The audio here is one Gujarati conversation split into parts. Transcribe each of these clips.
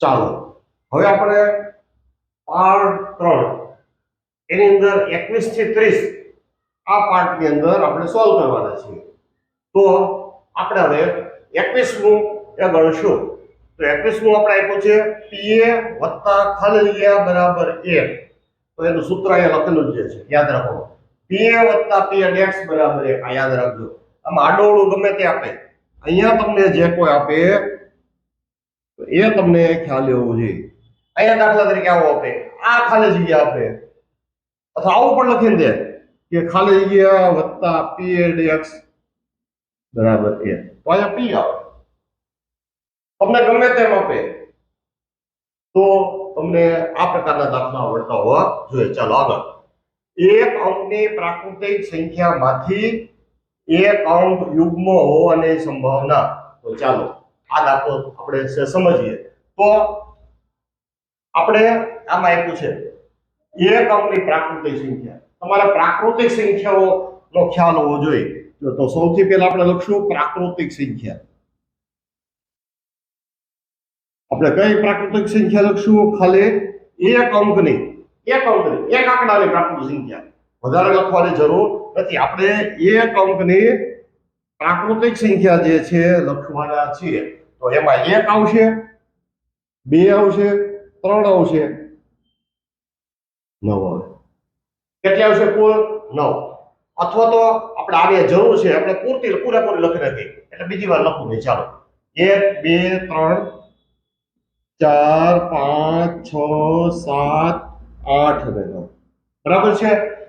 ચાલો. હવે આપણે પાર્ટ ત્રણ. એની અંદર એકવીસથી ત્રીસ આ પાર્ટની અંદર આપણે સોલ્વ કરવાના છીએ. તો આપણે હવે એકવીસમું એ ગણશું. તો એકવીસમું આપણે આપ્યું છે પીએ વત્તા ખાલિયા બરાબર એ. તો એનું સૂત્ર અહીંયા લખેલું જ છે, યાદ રાખો. પીએ વત્તા પીએ ડેક્સ બરાબર એ, આ યાદ રાખજો. આમાં આડોળું ગમે તે આપે. અહીંયા તમને જે કોઈ આપે એ તમને ખ્યાલ હોવો જોઈએ. અહીંયા દાખલા તરીકે આવો આપે આ ખાલી જગ્યા આપે અથવા આવું પણ લખી દે કે ખાલી જગ્યા વત્તા પી એડ એક્સ બરાબર એ તો અહીંયા પી આવે. તમને ગમે તેમ આપે. તો તમને આ પ્રકારના દાખલા આવડતા હોવા જોઈએ. ચાલો આગળ. એક અંકની પ્રાકૃતિક સંખ્યામાંથી એક અંક યુગ્મ હોવાની સંભાવના. તો ચાલો. આ દાખલો આપણે છે સમજીએ. તો આપણે આમાં આપ્યું છે એક અંકની પ્રાકૃતિક સંખ્યા. તમારે પ્રાકૃતિક સંખ્યાઓ નો ખ્યાલ હોવો જોઈએ. તો સૌથી પહેલા આપણે લખશું પ્રાકૃતિક સંખ્યા. આપણે કઈ પ્રાકૃતિક સંખ્યા લખશું? ખાલી એક અંકની. એક અંકની. એક આંકડાની પ્રાકૃતિક સંખ્યા. વધારે લખવાની જરૂર નથી. આપણે એક અંકની પ્રાકૃતિક સંખ્યા જે છે લખવાના છીએ. તો એમાં એક આવશે, બે આવશે, ત્રણ આવશે. નવ આવે. કેટલી આવશે કુલ? નવ. અથવા તો આપણે આની જરૂર છે, આપણે પૂરતી, પૂરેપૂરી લખી નથી એટલે બીજી વાર લખવું નહીં. ચાલો. એક, બે, ત્રણ, ચાર, પાંચ, છ, સાત, આઠ અને નવ. બરાબર છે?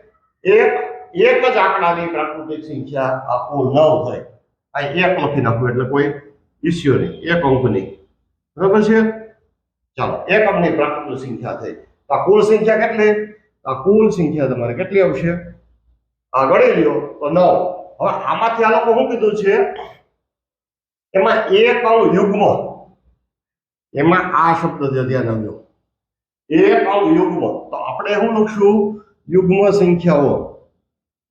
એક એક જ આંકડાની પ્રાકૃતિક સંખ્યા આ નવ થાય આ એક લખી નાખવું એટલે કોઈ નહીં એક અંકની બરાબર છે? ચાલો, એક અંકની પ્રાકૃતિક સંખ્યા થઈ. તો આ કુલ સંખ્યા કેટલી? આ કુલ સંખ્યા તમારે કેટલી આવશે? આ ગણી લ્યો, તો નવ. હવે આમાંથી આ લોકો શું કીધું છે? એમાં એક અંક યુગ્મ. એમાં આ શબ્દ ધ્યાન આવ્યો એક અંક યુગ્મ. તો આપણે શું લખશું? યુગ્મ સંખ્યાઓ.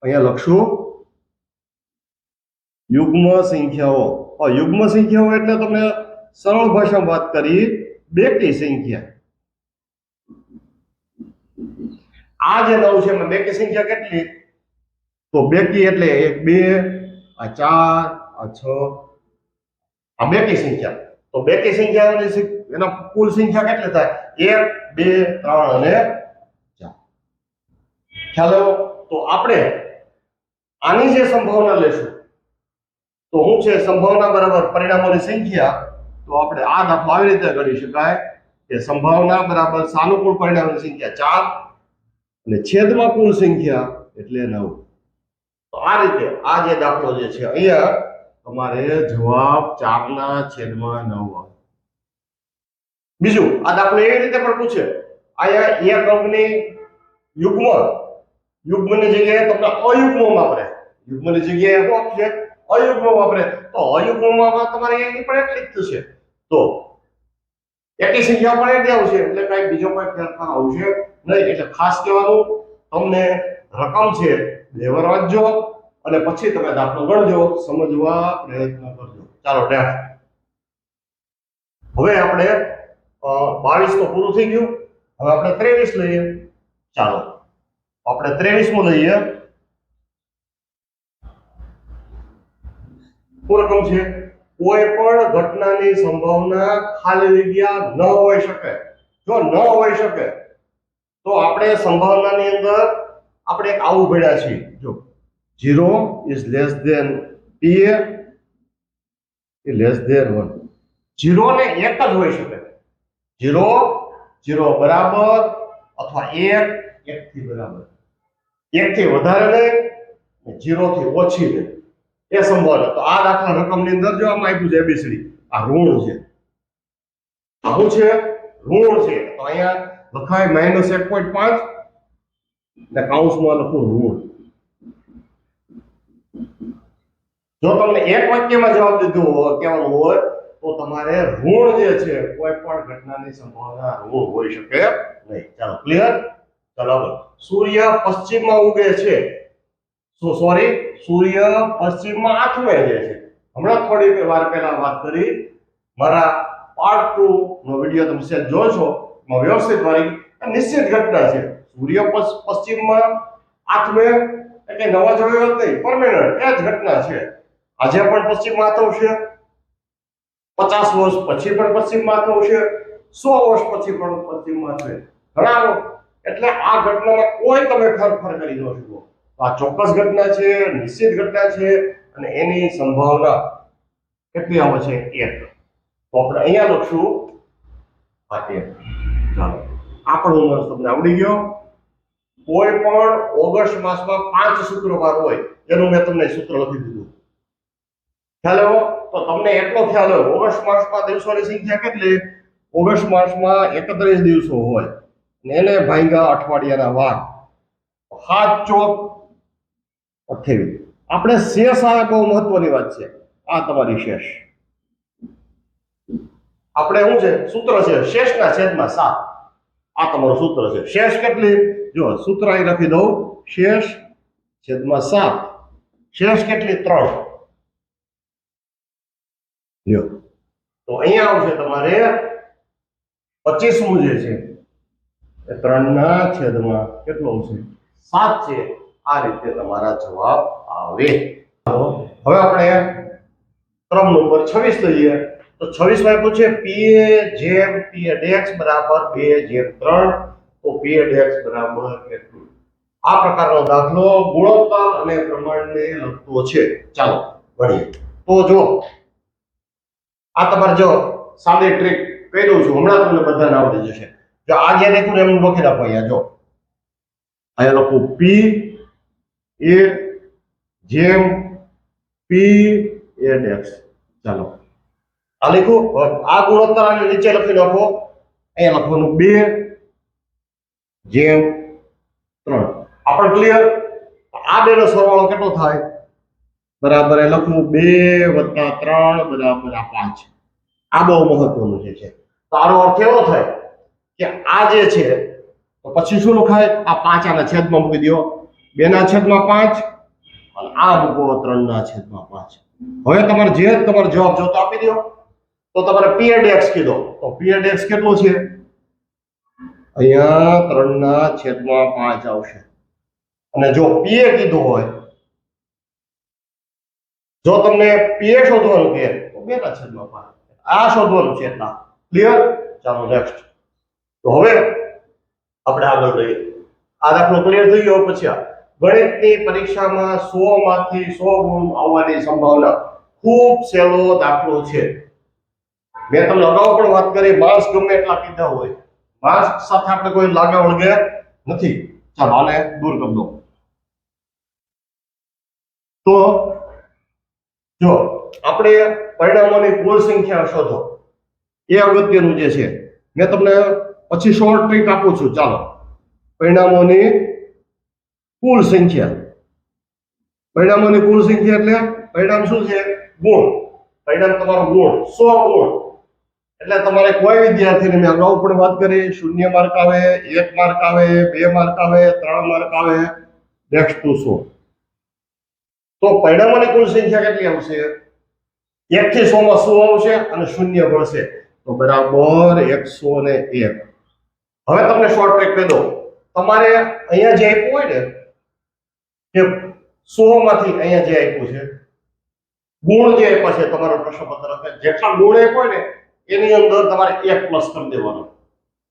અહીંયા લખશું. યુગ્મ સંખ્યાઓ. યુગ્મ સંખ્યાઓ એટલે તમે સરળ ભાષામાં વાત કરી બેકી સંખ્યા. આ જે નવ છે, એમાં બેકી સંખ્યા કેટલી? તો બેકી એટલે એક, બે, આ ચાર, આ છ, આ બેકી સંખ્યા. તો બેકી સંખ્યા એના કુલ સંખ્યા કેટલી થાય? એક, બે, ત્રણ અને ચાર. ખ્યાલ તો આપણે આની જે સંભાવના લેશું તો શું છે સંભાવના બરાબર પરિણામોની સંખ્યા, તો આપણે આ દાખલો આવી રીતે ગણી શકાય કે સંભાવના બરાબર સાનુકૂળ પરિણામોની સંખ્યા ચાર અને છેદમાં કુલ સંખ્યા એટલે નવ. તો આ રીતે આ જે દાખલો જે છે અહીંયા તમારે જવાબ ચારના છેદમાં નવ આવે. બીજું, આ દાખલો એવી રીતે પણ પૂછે અહીંયા એક અંકની યુગ્મ, યુગ્મની જગ્યાએ તમને અયુગ્મ વાપરે યુગ્મની જગ્યાએ શું આપશે અયુગ્મ વાપરે તો અયુગ્મમાં તમારે એની પણ એટલી જ થશે. તો એટલી સંખ્યા પણ એટલી આવશે. એટલે કઈ બીજો કોઈ ફેરફાર આવશે નહીં. એટલે ખાસ કહેવાનું, તમને રકમ છે લેવર વાંચજો અને પછી તમે દાખલો ગણજો, સમજવા પ્રયત્ન કરજો. ચાલો ડેફ હવે આપણે બાવીસ તો પૂરું થઈ ગયું. હવે આપણે ત્રેવીસ લઈએ. ચાલો, આપણે ત્રેવીસમું લઈએ. શું રકમ છે. કોઈ પણ ઘટનાની સંભાવના ખાલી જગ્યા ન હોઈ શકે. જો ન હોઈ શકે, તો આપણે સંભાવનાની અંદર આપણે આવું ભેળ્યા છીએ. જો zero is less than P A less than one zero ને એક જ હોઈ શકે. ઝીરો ઝીરો બરાબર અથવા એક એક થી બરાબર. એક થી વધારે નહીં ઝીરો થી ઓછી નહીં. એ સંભાળે. તો આ દાખલા રકમની અંદર જોવામાં આપ્યું છે એબીસીડી આ ઋણ છે. આવું છે, ઋણ છે. તો અહીંયા લખાય માઇનસ એક પોઈન્ટ પાંચ ને કાઉન્સમાં લખું ઋણ. જો તમને એક વાક્યમાં જવાબ દીધો હોય, કહેવાનું હોય, તો તમારે ઋણ જે છે, કોઈ પણ ઘટનાની સંભાવના ઋણ હોઈ શકે નહીં. ચાલો ક્લિયર ચાલો સૂર્ય પશ્ચિમમાં ઉગે છે. સોરી સૂર્ય પશ્ચિમમાં આથમે છે. હમણાં થોડી વાર પહેલા વાત કરી. મારા પાર્ટ ટુ નો વીડિયો તમે સેટ જોશો. એમાં વ્યવસ્થિત મારી નિશ્ચિત ઘટના છે. સૂર્ય પશ્ચિમમાં આથમે એટલે નવા જોયો જ નહીં પરમેનન્ટ એ જ ઘટના છે. આજે પણ પશ્ચિમમાં છે પચાસ વર્ષ પછી પણ પશ્ચિમમાં છે સો વર્ષ પછી પણ પશ્ચિમમાં છે. ઘણા એટલે આ ઘટનામાં કોઈ તમે ફરફર કરી ન શકો. આ ચોક્કસ ઘટના છે, નિશ્ચિત ઘટના છે અને એની સંભાવના કેટલી આવે છે? એક. તો આપણે અહીંયા લખશું આ એક. ચાલો. આ પણ ઉંમર તમને આવડી ગયો. કોઈ પણ ઓગસ્ટ માસમાં પાંચ શુક્રવાર હોય, એનું મેં તમને સૂત્ર લખી દીધું. ખ્યાલ આવ્યો? તો તમને એટલો ખ્યાલ હોય, ઓગસ્ટ માસમાં દિવસોની સંખ્યા કેટલી? ઓગસ્ટ માસમાં એકત્રીસ દિવસો હોય. ને એને ભાંગ્યા અઠવાડિયાના વાર. હાથ ચોક અઠ્યાવીસ આપણે શેષ આ બહુ મહત્વની વાત છે. આ તમારી શેષ. આપણે શું છે? સૂત્ર છે. શેષના છેદમાં સાત. આ તમારું સૂત્ર છે. શેષ કેટલી? જો સૂત્ર અહીં લખી દઉં. શેષ છેદમાં સાત. શેષ કેટલી? ત્રણ. જો તો અહીંયા આવશે તમારે પચીસમું જે છે, એ ત્રણના છેદમાં કેટલો આવશે? સાત છે. આ રીતે તમારા જવાબ આવે. હવે આપણે ક્રમ નંબર છવ્વીસ લઈએ. તો છવ્વીસમાં પૂછે પી જેમ પી એ બરાબર બે જેમ ત્રણ. તો પી એ બરાબર કેટલું? આ પ્રકારનો દાખલો ગુણોત્તર અને પ્રમાણને લગતો છે. ચાલો ભણીએ તો જો આ તમારે જો સાદી ટ્રીક કહી દઉં છું. હમણાં તમને બધાને આવડી જશે. જો આ જે લખ્યું એમ લખી નાખો અહીંયા, જો. અહીંયા લખું પી એ જેમ પી એ એક્સ ચાલો. આ લખ્યું આ ગુણોત્તર આને નીચે લખી નાખો. અહીંયા લખવાનું બે, જેમ, ત્રણ. આપણે ક્લિયર આ બેનો સરવાળો કેટલો થાય? બરાબર, એ લખવું બે વત્તા ત્રણ બરાબર આ પાંચ. આ બહુ મહત્વનું છે. તો આનો અર્થ એવો થાય કે આ જે છે, તો પછી શું લખાય? આ પાંચ આના છેદમાં મૂકી દો બે ના છેદમાં પાંચ? અને આ મૂકો ત્રણ ના છેદમાં પાંચ. હવે તમારે જે તમારો જવાબ જોતો આપી દો. તો તમારે પીએડએક્સ કીધો. તો પીએડએક્સ કેટલો છે? અહીંયા ત્રણ ના છેદમાં પાંચ આવશે. અને જો પીએ કીધું હોય જો તમને પીએ શોધવાનું કહે તો બે ના છેદમાં પાંચ. આ શોધવાનું છે એટલા. ક્લિયર ચાલો નેક્સ્ટ તો હવે આપણે આગળ જઈએ આ દાખલો ક્લિયર થઈ ગયો પછી આ. ગણિતની પરીક્ષામાં સો માંથી સો ગુણ આવવાની સંભાવના ખૂબ સહેલો દાખલો છે. મેં તમને અગાઉ પણ વાત કરી માર્ક્સ ગમે એટલા કીધા હોય. માર્ક્સ સાથે આપણે કોઈ લાગા વળગે નથી. ચાલો, આને દૂર કરી દો. તો, જો, આપણે પરિણામોની કુલ સંખ્યા શોધો. એ અગત્યનું જે છે. મેં તમને પછી શોર્ટ ટ્રીક આપું છું. ચાલો. પરિણામોની કુલ સંખ્યા. પરિણામોની કુલ સંખ્યા એટલે પરિણામ શું છે? ગુણ. પરિણામ તમારો ગુણ. સો ગુણ. એટલે તમારે કોઈ વિદ્યાર્થીને મેં અગાઉ પણ વાત કરી, શૂન્ય માર્ક આવે, એક માર્ક આવે, બે માર્ક આવે, ત્રણ માર્ક આવે નેક્સ્ટ ટુ સો. તો પરિણામોની કુલ સંખ્યા કેટલી આવશે? એક થી સો માં સો આવશે અને શૂન્ય મળશે તો બરાબર એકસો ને એક. હવે તમને શોર્ટ ટ્રેક કહી દો તમારે અહીંયા જે આપ્યું હોય ને કે સો માંથી અહીંયા જે આપ્યું છે, ગુણ જે આપ્યા છે, તમારો પ્રશ્નપત્ર છે, જેટલા ગુણ આપ્યો ને, એની અંદર તમારે એક પ્લસ કરી દેવાનો.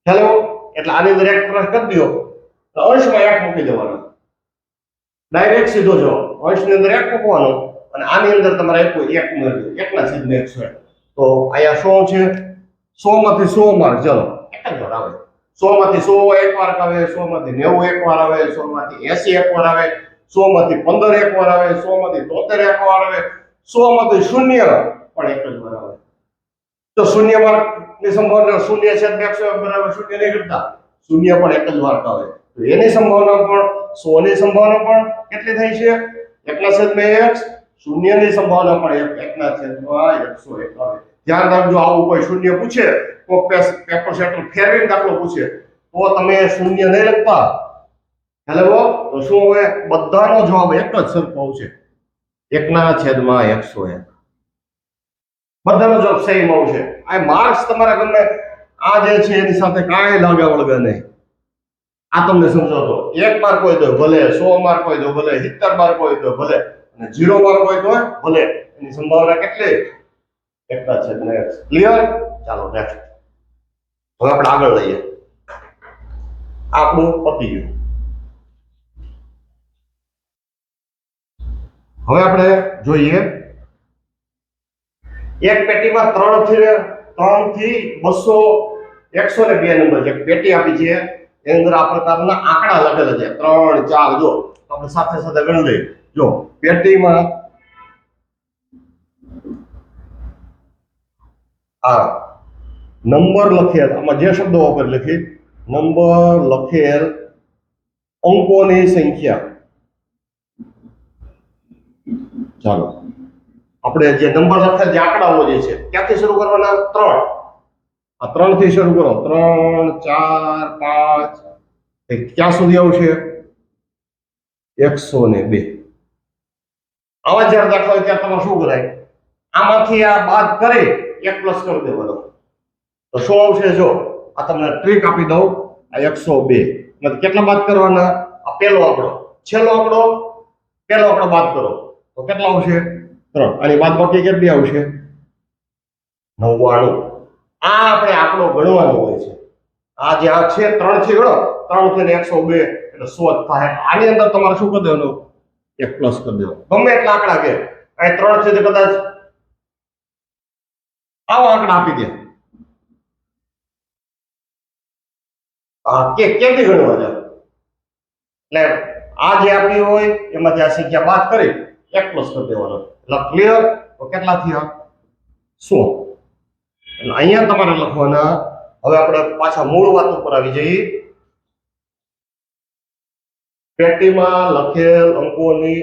ખ્યાલ? એટલે આની અંદર એક પ્લસ કરી દો. તો અંશમાં એક મૂકી દેવાનો. ડાયરેક્ટ સીધો જવાબ. અંશની અંદર એક મૂકવાનો અને આની અંદર તમારે આપ્યું એક મળ્યો એકના છેદમાં એકસો એક તો અહીંયા સો છે? સો માંથી સો માર્ક ચલો. એક જ વાર આવે. સો માંથી સો એક માર્ક આવે સો માંથી નેવું એક વાર આવે સો માંથી એસી એક વાર આવે. સો માંથી પંદર એક વાર આવે સો માંથી તોતેર એક વાર આવે સો માંથી શૂન્ય પણ એક જ વાર આવે. તો શૂન્ય માર્કની સંભાવના શૂન્ય છે એકસો બરાબર શૂન્ય નહીં કરતા શૂન્ય પણ એક જ વાર આવે. તો એની સંભાવના પણ સો ની સંભાવના પણ કેટલી થઈ છે? એકના છેદમાં એક શૂન્યની સંભાવના પણ એક, એકના છેદમાં એકસો એક આવે. ધ્યાન રાખજો, આવું કોઈ શૂન્ય પૂછે, તો પેપર સેટર ફેરવીને દાખલો પૂછે. તો તમે શૂન્ય નહીં લખતા. હેલો શું હોય બધાનો જવાબ એક જ સરખો આવશે એકના છેદમાં એકસો એક. બધાનો જવાબ સેમ આવશે. આ માર્ક્સ તમારા ગમે આ જે છે એની સાથે કાંઈ લાગે વળગે નહીં. આ તમને સમજાવતો એક માર્ક હોય તો ભલે, સો માર્ક હોય તો ભલે, સિત્તેર માર્ક હોય તો ભલે, અને જીરો માર્ક હોય તો ભલે. એની સંભાવના કેટલી? એકતા છે ક્લિયર ચાલો નેક્સ્ટ હવે આપણે આગળ લઈએ. આપણું પતી ગયું. હવે આપણે જોઈએ. એક પેટીમાં ત્રણથી ત્રણથી બસો એકસો ને બે નંબર છે પેટી આપી છે, એની અંદર આ પ્રકારના આંકડા લખેલા છે. ત્રણ, ચાર, જો આપણે સાથે સાથે ગણી લઈએ. જો, પેટીમાં આ નંબર લખેલ, આમાં જે શબ્દો વાપર, લખી, નંબર લખેલ અંકોની સંખ્યા. ચાલો. આપણે જે નંબર લખેલ જે આંકડાઓ જે છે, ક્યાંથી શરૂ કરવાના? ત્રણ. આ ત્રણથી શરૂ કરો. ત્રણ, ચાર, પાંચ. ક્યાં સુધી આવશે? એકસો ને બે. આવા જ્યારે દાખલા હોય ત્યારે તમારે શું કરાય? આમાંથી આ બાદ કરી, એક પ્લસ કરી દેવાનો. તો શું આવશે જો? આ તમને ટ્રીક આપી દઉં. આ એકસો બે. કેટલા બાદ કરવાના? આ પહેલો આંકડો. છેલ્લો આંકડો, પહેલો આંકડો બાદ કરો. તો કેટલા આવશે? ત્રણ. અને બાદ બાકી કેટલી આવશે? નવ્વાણું આ આપણે આંકડો ગણવાનો હોય છે. આ જે આ છે, ત્રણ છે ગણો. ત્રણ છે ને એકસો બે, એટલે સો જ થાય. આની અંદર તમારે શું કરી દેવાનું? એક પ્લસ કરી દેવાનું. ગમે એટલા આંકડા કે. અહીં ત્રણ છે તે કદાચ આવો આંકડા આપી દે. કે કેટલી ગણવા જાય એટલે આ જે આપ્યું હોય, એમાંથી આ સંખ્યા બાદ કરી. એક પ્લસ કરી દેવાનો એટલે ક્લિયર તો કેટલા થયા સો. એટલે અહીંયા તમારે લખવાના. હવે આપણે પાછા મૂળ વાત ઉપર આવી જઈએ. પેટીમાં લખેલ અંકોની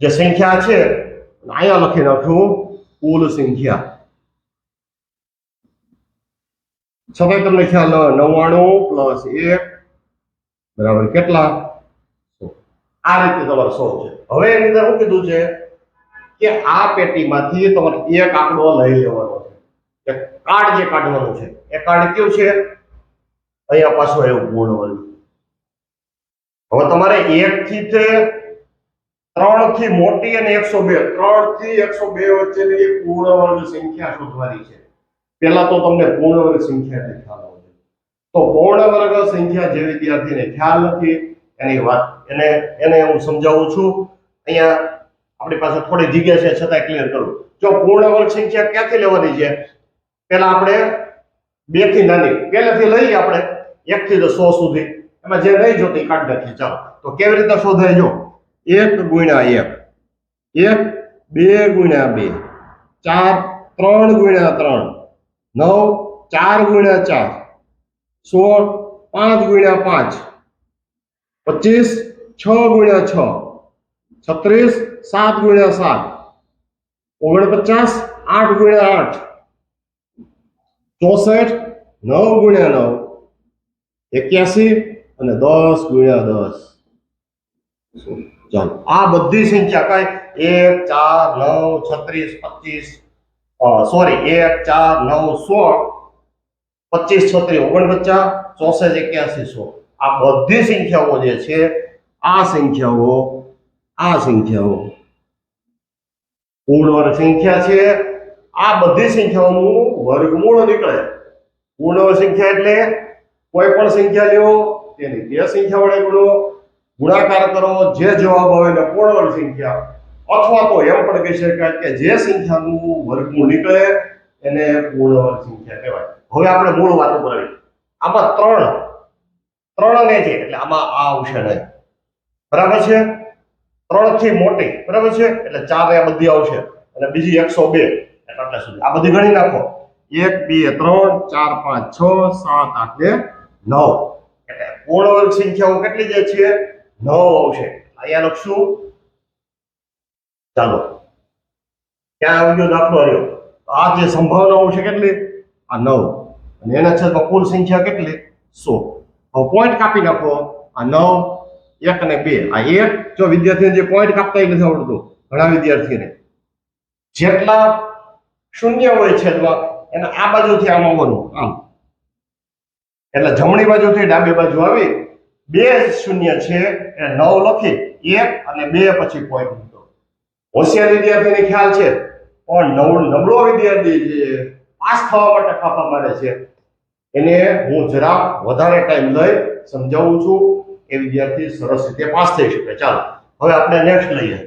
જે સંખ્યા છે અહીંયા લખી નાખ્યું કુલ સંખ્યા. છતાં તમને ખ્યાલ નવ્વાણું પ્લસ એક, બરાબર કેટલા? આ રીતે તમારે સો છે. હવે એની અંદર શું કીધું છે કે આ પેટીમાંથી તમારે એક આંકડો લઈ લેવાનો છે. કે કાર્ડ જે કાઢવાનું છે, એ કાર્ડ કયું છે? અહીંયા પાછું એવું ગુણ વર્ગ હવે તમારે એક થી ત્રણથી મોટી અને એકસો બે ત્રણથી એકસો બે વચ્ચેની એક સંખ્યા શોધવાની છે. પહેલા તો તમને પૂર્ણ વર્ગ સંખ્યા ખ્યાલ આવશે તો પૂર્ણ વર્ગ સંખ્યા જે વિદ્યાર્થીને ખ્યાલ નથી, એની વાત એને એને હું સમજાવું છું. અહીંયા આપણી પાસે થોડી જગ્યા છે છતાં ક્લિયર કરું. જો પૂર્ણ વર્ગ સંખ્યા ક્યાંથી લેવાની છે? પહેલા આપણે બેથી નાની, પહેલેથી લઈએ આપણે એક થી સો સુધી. એમાં જે નહીં જોતી કાઢ નાખીએ ચાલો. તો કેવી રીતે શોધાય જો? એક ગુણ્યા એક. એક, બે ગુણ્યા બે. ચાર, ત્રણ ગુણ્યા ત્રણ. નવ, ચાર ગુણ્યા ચાર. સોળ, પાંચ ગુણ્યા પાંચ. પચીસ, છ ગુણ્યા છ. છત્રીસ, સાત ગુણ્યા સાત. ઓગણપચાસ, આઠ ગુણ્યા આઠ. ચોસઠ, નવ ગુણ્યા નવ. એક્યાસી અને દસ ગુણ્યા દસ. ચાલો, આ બધી સંખ્યા કઈ? એક, ચાર, નવ, છત્રીસ, પચીસ સોરી, એક, ચાર, નવ, સોળ, પચીસ, છત્રીસ, ઓગણપચાસ, ચોસઠ, એક્યાસી સો આ બધી સંખ્યાઓ જે છે, આ સંખ્યાઓ આ સંખ્યાઓ. પૂર્ણ સંખ્યા છે. આ બધી સંખ્યાઓનું વર્ગમૂળ નીકળે. પૂર્ણ સંખ્યા એટલે કોઈ પણ સંખ્યા લ્યો, તેની બે સંખ્યા વડે ગુણો. ગુણાકાર કરો, જે જવાબ આવે એને પૂર્ણ સંખ્યા. અથવા તો એમ પણ કહી શકાય કે જે સંખ્યાનું વર્ગમૂળ નીકળે, એને પૂર્ણ સંખ્યા કહેવાય. હવે આપણે મૂળ વાત ઉપર આમાં ત્રણ. ત્રણ ને છે એટલે આમાં આ આવશે નહીં. બરાબર છે? ત્રણથી મોટી, બરાબર છે? એટલે ચાર આ બધી આવશે. અને બીજી એકસો બે. એટલે આટલા સુધી. આ બધી ગણી નાખો. એક, બે, ત્રણ, ચાર, પાંચ, છ, સાત, આઠ ને નવ. એટલે પૂર્ણ વર્ગ સંખ્યાઓ કેટલી જે છે? નવ આવશે. અહીંયા લખશું. ચાલો. ક્યાં આવી ગયો દાખલો આવ્યો? આ જે સંભાવનાઓ છે કેટલી? આ નવ. અને એના છેદમાં કુલ સંખ્યા કેટલી? સો. હવે પોઈન્ટ કાપી નાખો. આ નવ એક અને બે આ એક જો વિદ્યાર્થીને જે પોઈન્ટ કાપતા નથી આવડતું. ઘણા વિદ્યાર્થીને જેટલા શૂન્ય હોય છેદમાં, એને આ બાજુથી આમ આવવાનું. આમ. એટલે જમણી બાજુથી ડાબી બાજુ આવી, બે શૂન્ય છે એ નવ લખી, એક અને બે પછી પોઈન્ટ મૂકો. હોશિયાર વિદ્યાર્થીને ખ્યાલ છે? પણ નવ, નબળો વિદ્યાર્થી જે પાસ થવા માટે ફાફા મારે છે, એને હું જરા વધારે ટાઈમ લઈ સમજાવું છું. એ વિદ્યાર્થી સરસ રીતે પાસ થઈ શકે. ચાલો, હવે આપણે નેક્સ્ટ લઈએ.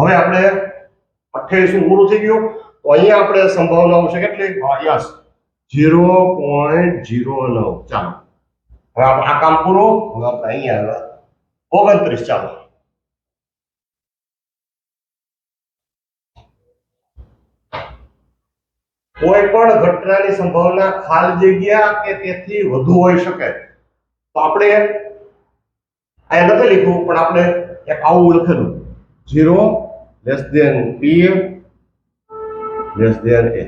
હવે આપણે અઠ્યાવીસમું પૂરું થઈ ગયું. તો અહીંયા આપણે સંભાવનાઓ છે કેટલી? યસ જીરો પોઈન્ટ જીરો નવ. ચાલો. હવે આ કામ પૂરું. હવે આપણે અહીંયા આવ્યા ઓગણત્રીસ. ચાલો. કોઈ પણ ઘટનાની સંભાવના ખાલી જગ્યા કે તેથી વધુ હોઈ શકે. તો આપણે અહીંયા નથી લખ્યું, પણ આપણે એક આવું લખેલું. Zero less than P less than A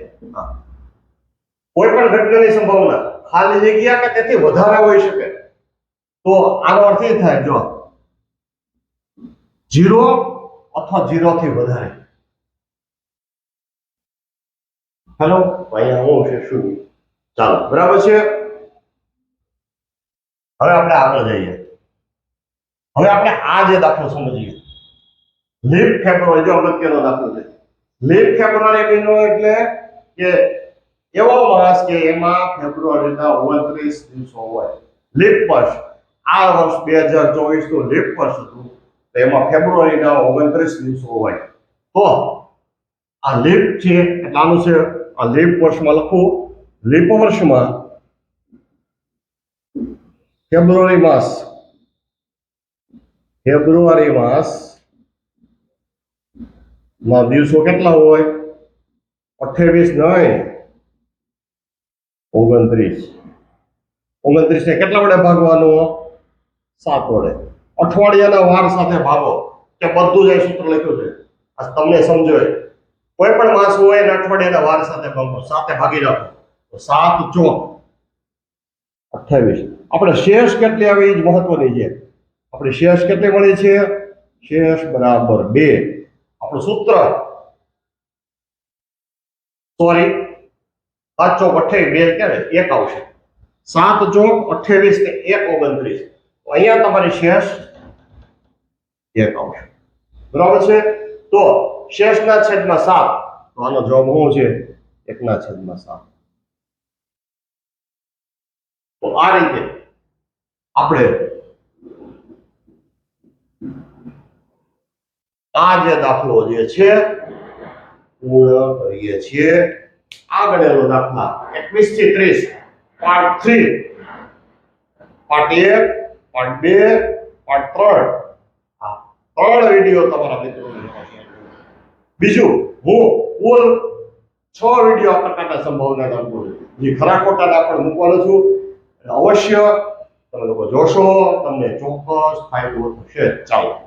કોઈ પણ ઘટનાની સંભાવના. ખાલી જગ્યા કે તેથી વધારે હોઈ શકે. તો આનો અર્થ એ થાય, જો ઝીરો અથવા ઝીરો થી વધારે. હેલો અહીંયા હું છે શૂન્ય ચાલો, બરાબર છે? હવે આપણે આગળ જઈએ. હવે આપણે આ જે દાખલો સમજીએ. લીપ ફેબ્રુઆરી, જો અગત્યનો દાખલો છે લીપ ફેબ્રુઆરી મહિનો એટલે કે એવો માસ કે એમાં ફેબ્રુઆરીના ઓગણત્રીસ દિવસો હોય. લીપ વર્ષ. આ વર્ષ બે હજાર ચોવીસનું લીપ વર્ષ હતું. તો એમાં ફેબ્રુઆરીના ઓગણત્રીસ દિવસો હોય. તો આ લીપ છે, એટલે આનું છે, આ લીપ વર્ષમાં લખું લીપ વર્ષમાં ફેબ્રુઆરી માસ ફેબ્રુઆરી માસમાં દિવસો કેટલા હોય? અઠ્યાવીસ નહીં ઓગણત્રીસ. ઓગણત્રીસ ને કેટલા વડે ભાગવાનું? સાત વડે. અઠવાડિયાના વાર સાથે ભાગો કે બધું જ સૂત્ર લખ્યું છે. આ તમને સમજો કોઈ પણ માસ હોય એને અઠવાડિયાના વાર સાથે ભાગો. સાથે ભાગી રાખો. સાત ચોક. અઠ્યાવીસ. આપણે શેષ કેટલી આવી એ જ મહત્વની છે. આપણે શેષ કેટલી મળી છે? શેષ બરાબર બે. આપણું સૂત્ર. સોરી સાત ચોક અઠ્યાવીસ, બે ક્યારે? એક આવશે. સાત ચોક અઠ્યાવીસ ને એક ઓગણત્રીસ. અહીંયા તમારી શેષ એક આવશે. બરાબર છે? તો શેષના છેદમાં સાત. તો આનો જવાબ શું છે? એકના છેદમાં સાત. તો આ રીતે આપણે આ જે દાખલો જે છે, પૂર્ણ કરીએ છીએ. આગળનો દાખલા એકવીસથી ત્રીસ પાર્ટ થ્રી પાર્ટ એક પાર્ટ બે પાર્ટ ત્રણ. આ ત્રણ વીડિયો તમારા મિત્રો બીજું, હું કુલ છ વીડિયો આપણા કાંટા સંભાવના જે ખરા ખોટા આપણે મૂકવાનો છું. અવશ્ય તમે લોકો જોશો તમને ચોક્કસ ફાયદો થશે. ચાલો.